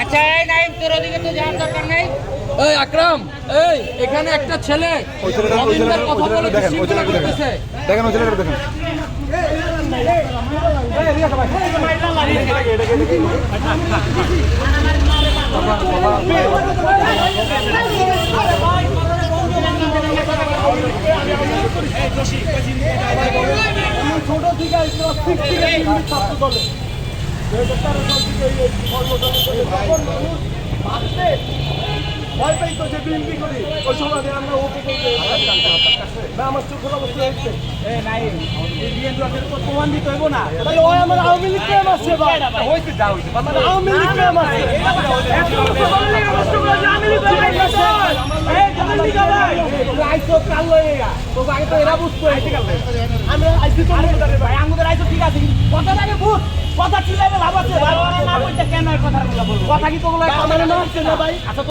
আচ্ছা এই নাইম তোর ওদিকে তো যাওয়ার দরকার নেই এই আকরাম এই এখানে একটা ছেলে দেখেন ওই ছেলেটা দেখেন। দেখেন ওই ছেলেটা দেখেন ছোট থেকে ক্লাস সিক্স থেকে ইংলিশ ছাত্র দলে দুই হাজার তেরো সাল থেকে এই কর্মসূচি করে তখন মানুষ ভাবছে ভয় পাইতো যে বিএনপি করি ওই সময় আমরা ওকে করব না আমার চোখের অবস্থা হচ্ছে তাহলে ওই আমার আওয়ামী লীগ আছে মানে আওয়ামী লীগ আছে কথা কি তো বলে কথা না ভাই আচ্ছা